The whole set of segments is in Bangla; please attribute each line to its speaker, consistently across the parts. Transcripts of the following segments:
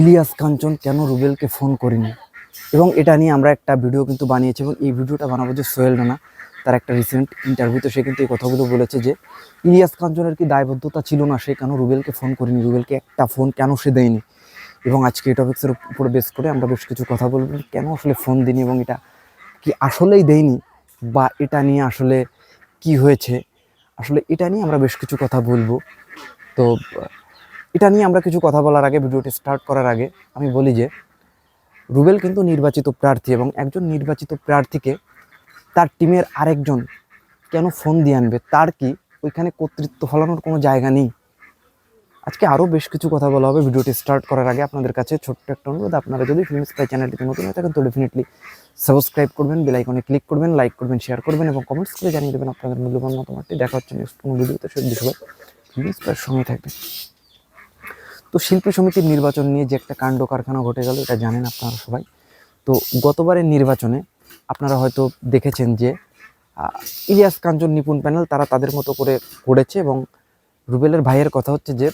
Speaker 1: ইলিয়াস কাঞ্চন কেন রুবেলকে ফোন করিনি? এবং এটা নিয়ে আমরা একটা ভিডিও কিন্তু বানিয়েছি এবং এই ভিডিওটা বানাবো যে সোহেল রানা তার একটা রিসেন্ট ইন্টারভিউতে সে কিন্তু এই কথাগুলো বলেছে যে, ইলিয়াস কাঞ্চনের কি দায়বদ্ধতা ছিল না? সে কেন রুবেলকে ফোন করিনি? রুবেলকে একটা ফোন কেন সে দেয়নি? এবং আজকে এই টপিক্সের উপরে বেস করে আমরা বেশ কিছু কথা বলব, কেন আসলে ফোন দিনি এবং এটা কি আসলেই দেয়নি বা এটা নিয়ে আসলে কি হয়েছে? আসলে এটা নিয়ে আমরা বেশ কিছু কথা বলব। তো এটা নিয়ে আমরা কিছু কথা বলার আগে ভিডিওটি স্টার্ট করার আগে আমি বলি যে, রুবেল কিন্তু নির্বাচিত প্রার্থী এবং একজন নির্বাচিত প্রার্থীকে তার টিমের আরেকজন কেন ফোন দিয়ে আনবে? তার কি ওইখানে কর্তৃত্ব ফলানোর কোনো জায়গা নেই? আজকে আরও বেশ কিছু কথা বলা হবে ভিডিওটি স্টার্ট করার আগে। আপনাদের কাছে ছোট্ট একটা অনুরোধ, আপনারা যদি ফিল্ম স্পাই চ্যানেলটিতে নতুন হয়ে থাকেন তো ডেফিনেটলি সাবস্ক্রাইব করবেন বেল আইকনে ক্লিক করবেন লাইক করবেন শেয়ার করবেন এবং কমেন্টস করে জানিয়ে দেবেন আপনাদের মূল্যবান মতামতটি। দেখা হচ্ছে নেক্সট কোনো ভিডিওতে সে সবাই ফিল্ম স্পাইয়ের সঙ্গে থাকবেন। তো শিল্পী সমিতির নির্বাচন নিয়ে যে একটা কাণ্ড কারখানা ঘটে গেল, এটা জানেন আপনারা সবাই। তো গতবারের নির্বাচনে আপনারা হয়তো দেখেছেন যে ইলিয়াস কাঞ্চন, নিপুণ প্যানেল তারা তাদের মতো করে করেছে এবং রুবেলের ভাইয়ের কথা হচ্ছে যে,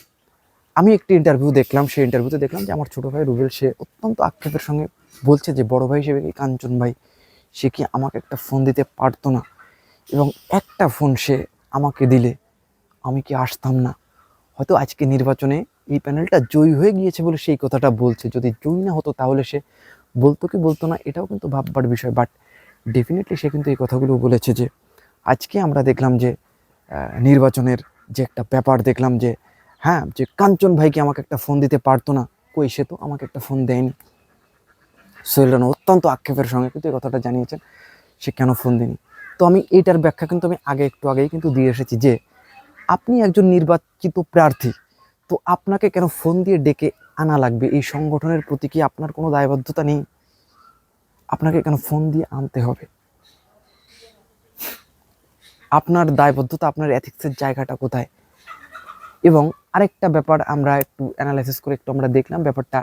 Speaker 1: আমি একটি ইন্টারভিউ দেখলাম, সেই ইন্টারভিউতে দেখলাম যে আমার ছোটো ভাই রুবেল, সে অত্যন্ত আক্ষেপের সঙ্গে বলছে যে, বড় ভাই হিসেবে কি কাঞ্চন ভাই, সে কি আমাকে একটা ফোন দিতে পারতো না? এবং একটা ফোন সে আমাকে দিলে, আমি কি আসতাম না? হয়তো আজকে নির্বাচনে এই প্যানেলটা জয়ী হয়ে গিয়েছে বলে সেই কথাটা বলছে। যদি জয়ী না হতো তাহলে সে বলতো কি বলতো না, এটাও কিন্তু ভাববার বিষয়। বাট ডেফিনেটলি সে কিন্তু এই কথাগুলো বলেছে যে, আজকে আমরা দেখলাম যে নির্বাচনের যে একটা ব্যাপার দেখলাম যে হ্যাঁ যে কাঞ্চন ভাইকে আমাকে একটা ফোন দিতে পারতো না। কই সে তো আমাকে একটা ফোন দেয়নি। সোহেল রানা অত্যন্ত আক্ষেপের সঙ্গে কিন্তু এই কথাটা জানিয়েছেন, সে কেন ফোন দেয়নি? তো আমি এইটার ব্যাখ্যা কিন্তু আমি আগে একটু আগেই কিন্তু দিয়ে এসেছি যে, আপনি একজন নির্বাচিত প্রার্থী তো আপনাকে কেন ফোন দিয়ে ডেকে আনা লাগবে? এই সংগঠনের প্রতি কি আপনার কোনো দায়বদ্ধতা নেই? আপনাকে কেন ফোন দিয়ে আনতে হবে? আপনার দায়বদ্ধতা, আপনার এথিক্সের জায়গাটা কোথায়? এবং আরেকটা ব্যাপার আমরা একটু অ্যানালাইসিস করে একটু আমরা দেখলাম, ব্যাপারটা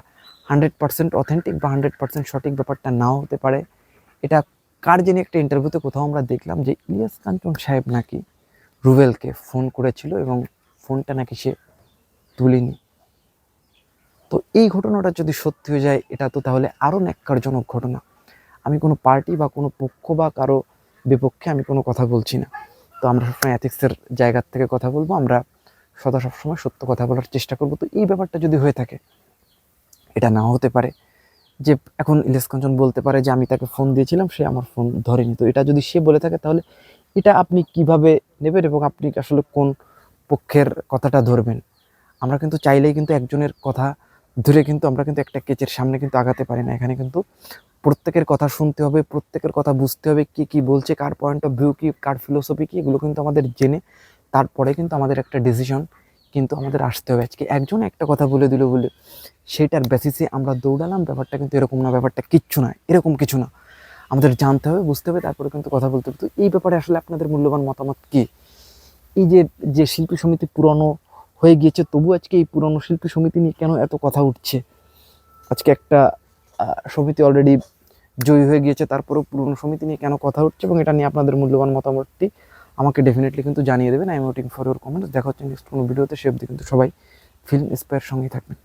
Speaker 1: হান্ড্রেড পার্সেন্ট অথেন্টিক বা হান্ড্রেড পার্সেন্ট সঠিক ব্যাপারটা নাও হতে পারে। এটা কার জেনে একটা ইন্টারভিউতে কোথাও আমরা দেখলাম যে ইলিয়াস কাঞ্চন সাহেব নাকি রুবেলকে ফোন করেছিল এবং ফোনটা নাকি সে তুলিনি। তো এই ঘটনাটা যদি সত্যি হয়ে যায়, এটা তো তাহলে আরও ন্যাক্কারজনক ঘটনা। আমি কোনো পার্টি বা কোনো পক্ষ বা কারও বিপক্ষে আমি কোনো কথা বলছি না। তো আমরা সবসময় অ্যাথিক্সের জায়গার থেকে কথা বলব, আমরা সদা সবসময় সত্য কথা বলার চেষ্টা করব। তো এই ব্যাপারটা যদি হয়ে থাকে, এটা নাও হতে পারে। যে এখন ইলিয়াস কাঞ্চন বলতে পারে যে, আমি তাকে ফোন দিয়েছিলাম, সে আমার ফোন ধরেনি। তো এটা যদি সে বলে থাকে, তাহলে এটা আপনি কীভাবে নেবেন এবং আপনি আসলে কোন পক্ষের কথাটা ধরবেন? আমরা কিন্তু চাইলেই কিন্তু একজনের কথা ধরে কিন্তু আমরা কিন্তু একটা কেচের সামনে কিন্তু আগাতে পারি না। এখানে কিন্তু প্রত্যেকের কথা শুনতে হবে, প্রত্যেকের কথা বুঝতে হবে, কি কি বলছে, কার পয়েন্ট অফ ভিউ কি, কার ফিলোসফি কি, এগুলো কিন্তু আমাদের জেনে তারপরে কিন্তু আমাদের একটা ডিসিশন কিন্তু আমাদের আসতে হবে। আজকে একজন একটা কথা বলে দিল বলে সেটার বেসিসে আমরা দৌড়ালাম, ব্যাপারটা কিন্তু এরকম না, ব্যাপারটা কিচ্ছু না, এরকম কিছু না। আমাদের জানতে হবে, বুঝতে হবে, তারপরে কিন্তু কথা বলতে হবে। তো এই ব্যাপারে আসলে আপনাদের মূল্যবান মতামত কি? এই যে যে শিল্পী সমিতি পুরনো হয়ে গিয়েছে, তবু আজকে এই পুরনো শিল্পী সমিতি নিয়ে কেন এত কথা উঠছে? আজকে একটা সমিতি অলরেডি জয়ী হয়ে গিয়েছে, তারপরেও পুরনো সমিতি নিয়ে কেন কথা উঠছে এবং এটা নিয়ে আপনাদের মূল্যবান মতামতটি আমাকে ডেফিনেটলি কিন্তু জানিয়ে দেবেন। I am waiting for your comments দেখা হচ্ছে নেক্সট কোনো ভিডিওতে, সে অবধি কিন্তু সবাই ফিল্ম ইন্সপায়ার সঙ্গেই থাকবেন।